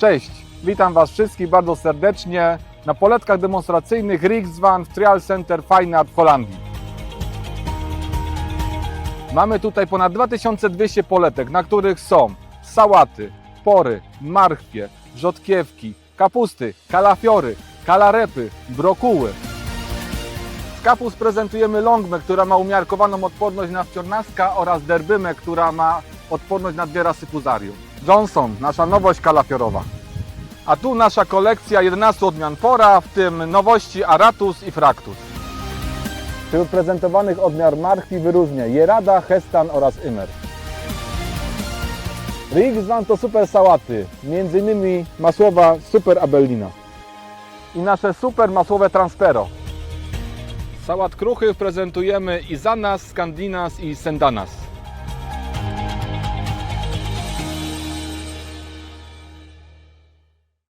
Cześć, witam Was wszystkich bardzo serdecznie na poletkach demonstracyjnych Riksvan w Trial Center Fine Art w Holandii. Mamy tutaj ponad 2200 poletek, na których są sałaty, pory, marchwie, rzodkiewki, kapusty, kalafiory, kalarepy, brokuły. Z kapust prezentujemy longmę, która ma umiarkowaną odporność na wciornaska oraz derbymę, która ma odporność na dwie rasy fuzarium. Johnson, nasza nowość kalafiorowa. A tu nasza kolekcja 11 odmian pora, w tym nowości Aratus i Fractus. Wśród prezentowanych odmiar marchwi wyróżnia Jerada, Hestan oraz Ymer. Riksvan to super sałaty, m.in. masłowa Super Abellina i nasze super masłowe Transpero. Sałat kruchych prezentujemy Izanas, Scandinas i Sendanas.